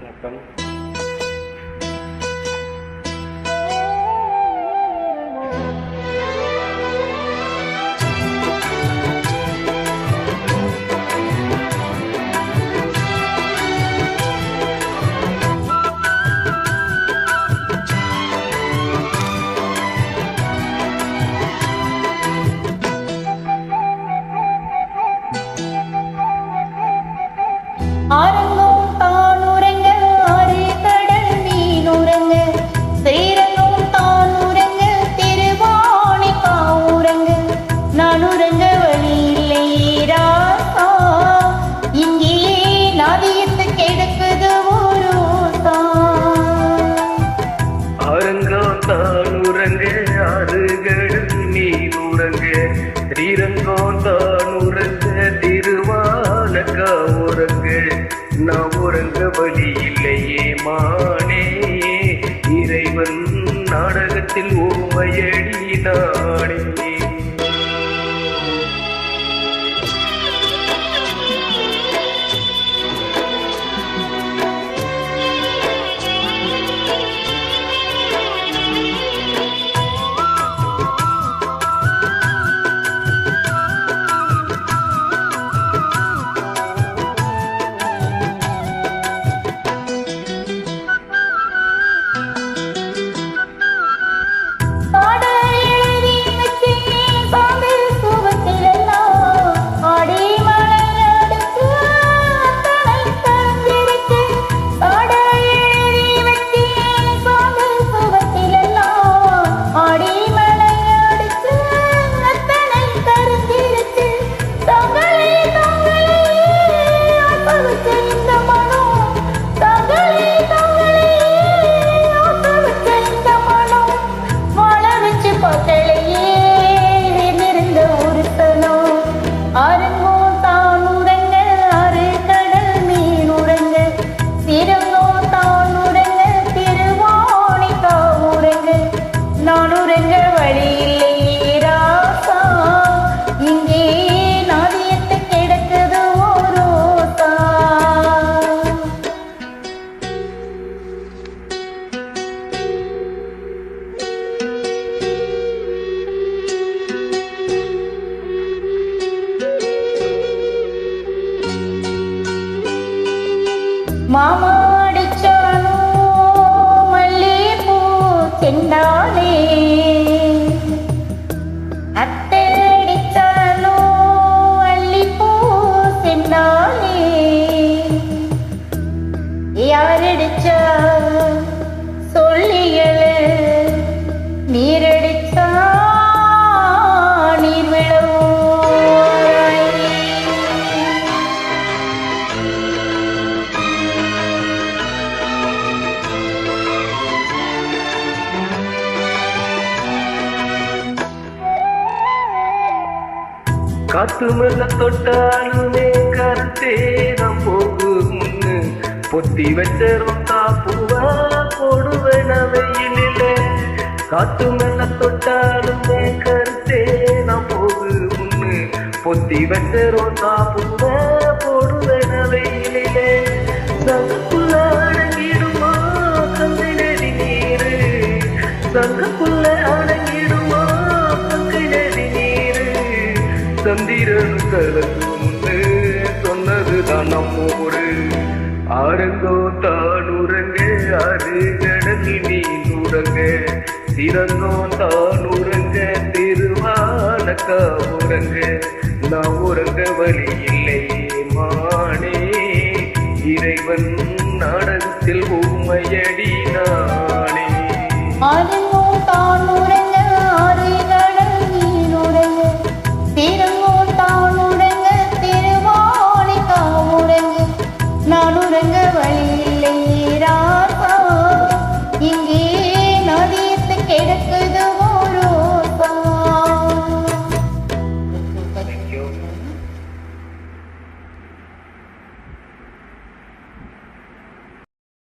Welcome. ஆறு ஸ்ரீரங்கம் தான் உறங்க திருவானக்கா உறங்க நான் உறங்க வழி இல்லையே மானே இறைவன் நாடகத்தில் ஊமையடி மாமாடிச்சானோ மல்லிகைப்பூ செண்டாலே அத்தடிச்சானோ அல்லிப்பூ செண்டாலே யாரடிச்சா காத்து மெல்ல தொட்டாலுமே கருத்தேதம் போகும்னு பொத்தி வச்ச ரொக்கா பூவா போடுவேன வெயிலில காத்து மெல்ல தொட்டாலுமே கருத்தேதம் போகும்னு பொத்தி வச்ச ரொக்கா பூவா சந்திரன் கலக்கு முன்னு சொன்னதுதான் நம்ம ஊரு ஆரங்கோ தான் உறங்க அது கடங்கி நீ உறங்க திறங்கோ தான் உறங்க திருவானக்கா உறங்க. நான் உறங்க வழி இல்லை மானே. இறைவன் நாடகத்தில் உண்மையடி நானே. ஆரங்கோ தான் உறங்க சுரங்க வழி